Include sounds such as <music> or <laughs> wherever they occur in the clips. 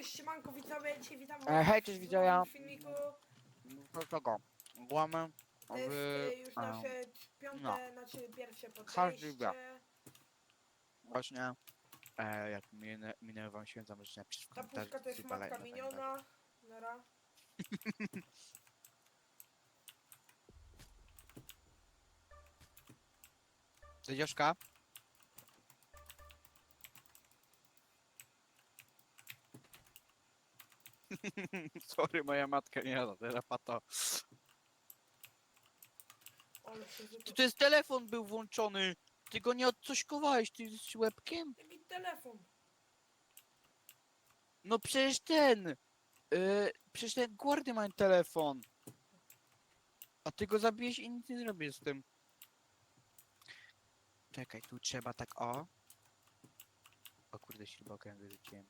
cześć, siemanko widzowie, dzisiaj witam E, hej, cześć, widzowie. nowym filmiku. Do tego. Głamy To jest w... e, już a, nasze piąte, no. znaczy pierwsze Każdy podejście. Właśnie. E, jak minę, minęły wam święta, możecie napisać w Ta komentarzu. puszka to jest matka na miniona. Nara. <laughs> Joszka? <laughs> Sorry, moja matka nie jada, teraz pato. Ale się Ty to jest telefon był włączony. Ty go nie odcośkowałeś, ty z łebkiem? Jaki telefon? No przecież ten. Yy, przecież ten guardy ma telefon. A ty go zabiłeś i nic nie zrobię z tym. Czekaj, tu trzeba tak o. O kurde, śrubokręt wyrzuciłem.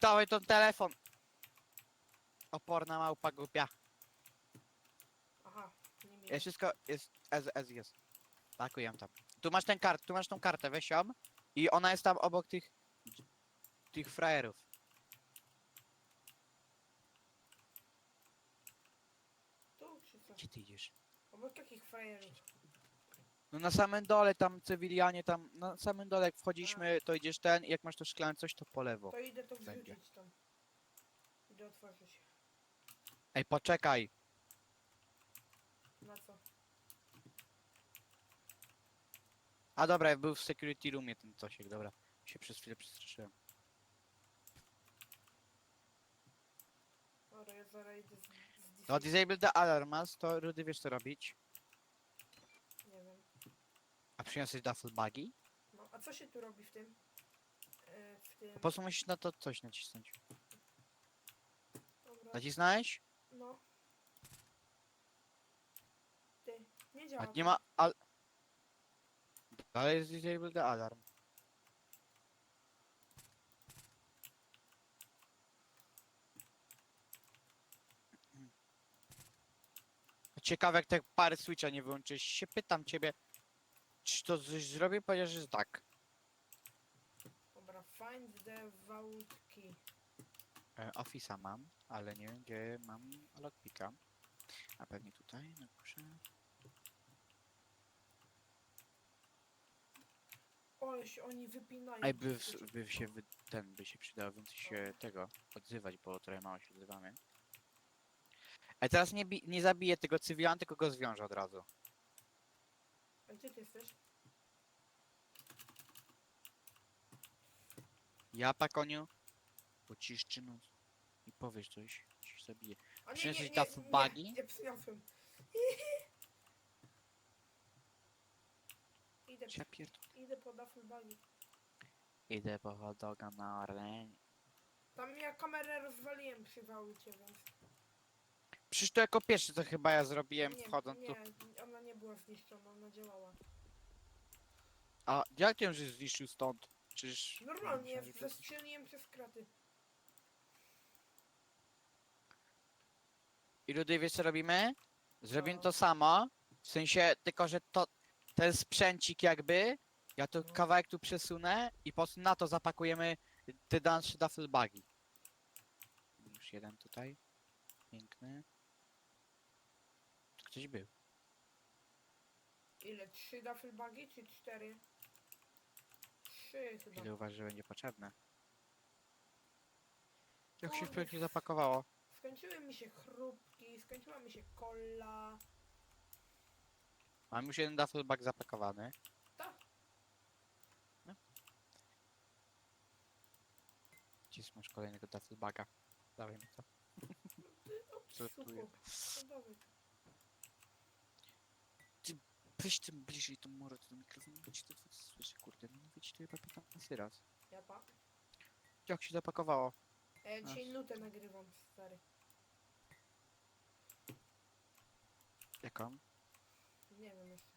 Stałej ten telefon! Oporna małpa głupia. Aha, nie miałem. Jest wszystko, jest, S, S jest. Pakuję tam. Tu masz ten kart, tu masz tą kartę, weź ją. I ona jest tam obok tych, tych frajerów. Tu co? Gdzie ty idziesz? Obok takich frajerów. No na samym dole, tam cywilianie, tam na samym dole jak wchodziliśmy, to idziesz ten i jak masz to szklane coś, to po lewo. To idę to Będzie. wrzucić tam. Idę otworzyć. Ej, poczekaj. Na co? A dobra, był w security roomie ten cosiek, dobra. Się przez chwilę przestraszyłem. Dobra, ja zaraz idę z, z No, DC. disable the alarmas, to Rudy wiesz co robić. Przyniosłeś duffel buggy? No, a co się tu robi w tym? E, w tym... Po prostu musisz na to coś nacisnąć. Dobra. Nacisnąłeś? No. Ty, nie A działa. nie ma al... Dalej jest disable the alarm. Ciekawe jak tak parę switcha nie wyłączyłeś. Się pytam ciebie, czy to coś zrobię? Powiedziałeś, że tak. Dobra, find the vault key. E, Office'a mam, ale nie wiem gdzie mam lockpicka. A pewnie tutaj, no proszę. Ale się oni wypinają. Ej, by, w- by się wy, ten by się przydał więcej się tego odzywać, bo trochę mało się odzywamy. Ej, teraz nie, bi- nie zabiję tego cywila, tylko go zwiążę od razu. Gdzie ty jesteś? Ja, pakoniu, pociszczy nos i powiesz coś, ci zabiję. A Przyniosłeś nie, duffel nie, buggy? Nie, nie przyniosłem. <laughs> idę, Ja pierdolę. idę po duffel buggy. Idę po hot doga na arenie. Tam ja kamerę rozwaliłem przy vaulcie, więc... Przecież to jako pierwszy to chyba ja zrobiłem nie, wchodząc nie, tu. nie była zniszczona, ona działała. A jak ją żeś zniszczył stąd? Przecież... Normalnie, myślałem, że to przez kraty. I Rudy, wiesz co robimy? Zrobimy No. to samo, w sensie, tylko że to, ten sprzęcik jakby, ja tu No. kawałek tu przesunę i po prostu na to zapakujemy te dalsze duffel bagi. Już jeden tutaj, piękny. Tu ktoś był. Ile? Trzy duffel buggy czy cztery? Trzy chyba. Ile uważasz, że będzie potrzebne? Jak się Kurde, pięknie zapakowało. Skończyły mi się chrupki, skończyła mi się cola. Mam już jeden duffel bag zapakowany. Tak. Gdzie masz kolejnego duffel baga? Dawaj mi to. Sucho. No dawaj. Weź tym bliżej tą morę do mikrofonu, bo ci to słyszę, kurde. No mówię ci to chyba 15 raz. Ja pa. Jak się zapakowało? E, dzisiaj nutę nagrywam, stary. Jaką? Nie wiem jeszcze.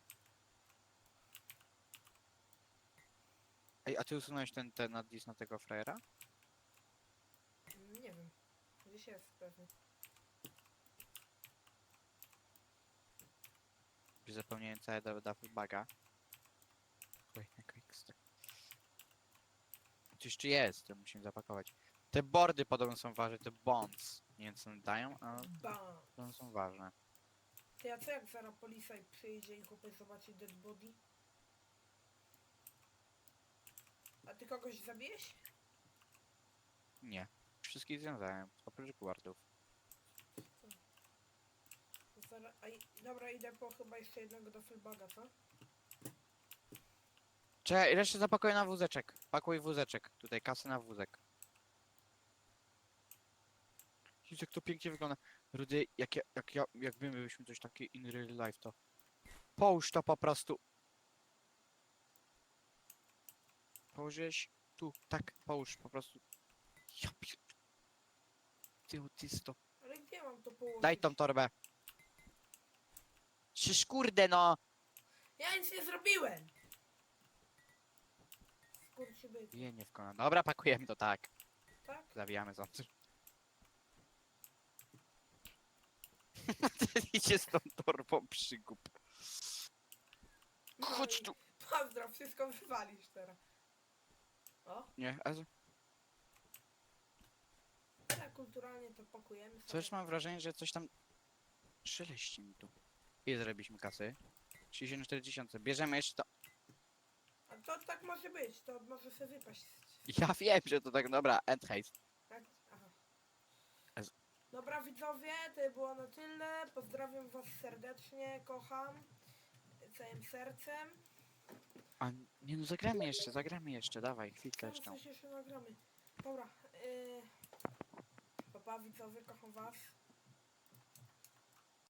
Ej, a ty usunąłeś ten, ten nadis na tego frajera? Nie wiem. Gdzieś jest pewnie. Prawie zapełniłem całe do Duffelbaga. Kolejny quickstep. Coś tu jest, to musimy zapakować. Te boardy podobno są ważne, te bonds. Nie wiem co one dają, ale Bam. one są ważne. Ty, a co jak zaraz policjant przyjdzie i chłopiec zobaczy dead body? A ty kogoś zabijesz? Nie. Wszystkich związałem, oprócz guardów. A, i- dobra, idę po chyba jeszcze jednego do fullbaga, co? Czekaj, resztę zapakuję na wózeczek. Pakuj wózeczek. Tutaj kasę na wózek. Jezu, jak to pięknie wygląda. Rudy, jak, ja, jak, ja, jakby my byśmy coś takie in real life, to... Połóż to po prostu. Położyłeś tu, tak, połóż po prostu. Ja pier... Ty autysto. Ale gdzie mam to położyć? Daj tą torbę. Czyż kurde no! Ja nic nie zrobiłem! Skurczy byk, Je, nie wkona. Dobra, pakujemy to tak. tak? Zawijamy ząb. <laughs> Idzie z tą torbą przygub. Chodź tu. Pozdro, wszystko wywalisz teraz. O, Nie, a ale kulturalnie to pakujemy sobie. coś mam wrażenie, że coś tam szeleści mi tu. Ile zrobiliśmy kasy? 34 tysiące. Bierzemy jeszcze to. A to tak może być, to może sobie wypaść. Ja wiem, że to tak dobra. End haste. Tak? Aha. Dobra widzowie, to było na tyle. Pozdrawiam was serdecznie, kocham. Całym sercem. A nie no, zagramy jeszcze, zagramy jeszcze. Dawaj, Tam chwileczkę. coś jeszcze nagramy. Dobra. Yy... Papa widzowie, kocham was.